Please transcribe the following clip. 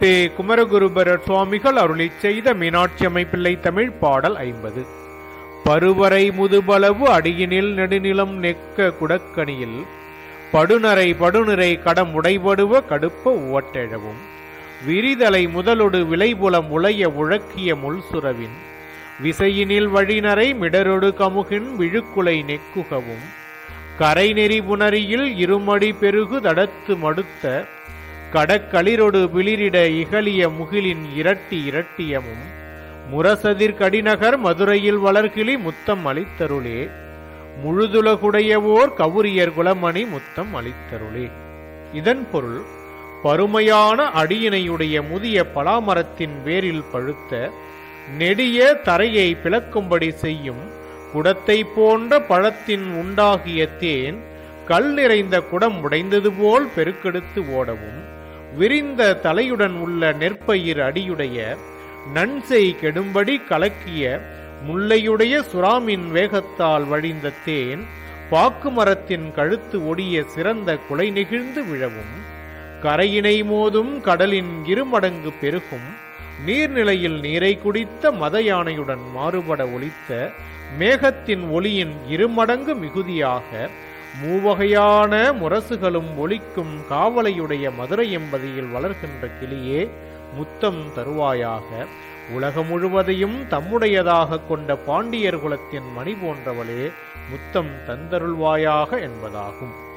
பே குமரகுருபரர் சுவாமிகள் அருளி செய்த மீனாட்சி அமைப்பிள்ளை தமிழ் பாடல் ஐம்பது. பருவரை முதுபளவு அடியினில் நெடுநிலம் நெக்க குடக்கணியில் படுநரை படுநிறை கடம் உடைபடுவ கடுப்ப உவட்டெழவும். விரிதலை முதலொடு விளைபுலம் உளைய உழக்கிய முள்சுரவின் விசையினில் வழிநரை மிடரொடு கமுகின் விழுக்குலை நெக்குகவும். கரைநெறி புணரியில் இருமடி பெருகு தடத்து மடுத்த கடக்களிரொடு பிளிரிட இகலிய முகிலின் இரட்டி இரட்டியமும் முரசதிர் கடிநகர் மதுரையில் வளர்கிளி முத்தம் அளித்தருளே. முழுதுலகுடையவோர் கவுரியர் குலமணி முத்தம் அளித்தருளே. இதன் பொருள் பருமையான அடியினையுடைய முதிய பலாமரத்தின் வேரில் பழுத்த நெடிய தரையை பிளக்கும்படி செய்யும் குடத்தை போன்ற பழத்தின் உண்டாகிய தேன் கல் நிறைந்த குடம் உடைந்தது போல் பெருக்கெடுத்து ஓடவும். விரிந்த தலையுடன் உள்ள நெற்பயிர் அடியுடைய நன்செய் கெடும்படி கலக்கிய முல்லையுடைய சுறாமின் வேகத்தால் வழிந்த தேன் பாக்கு மரத்தின் கழுத்து ஒடிய சிறந்த குலை நெகிழ்ந்து விழவும். கரையினை மோதும் கடலின் இருமடங்கு பெருகும். நீர்நிலையில் நீரை குடித்த மத யானையுடன் மாறுபட ஒலித்த மேகத்தின் ஒளியின் இருமடங்கு மிகுதியாக மூவகையான முரசுகளும் ஒலிக்கும் காவலையுடைய மதுரை எம்பதியில் வளர்கின்ற கிளியே முத்தம் தருவாயாக. உலகம் முழுவதையும் தம்முடையதாக கொண்ட பாண்டியர் குலத்தின் மணி போன்றவளே முத்தம் தந்தருள்வாயாக என்பதாகும்.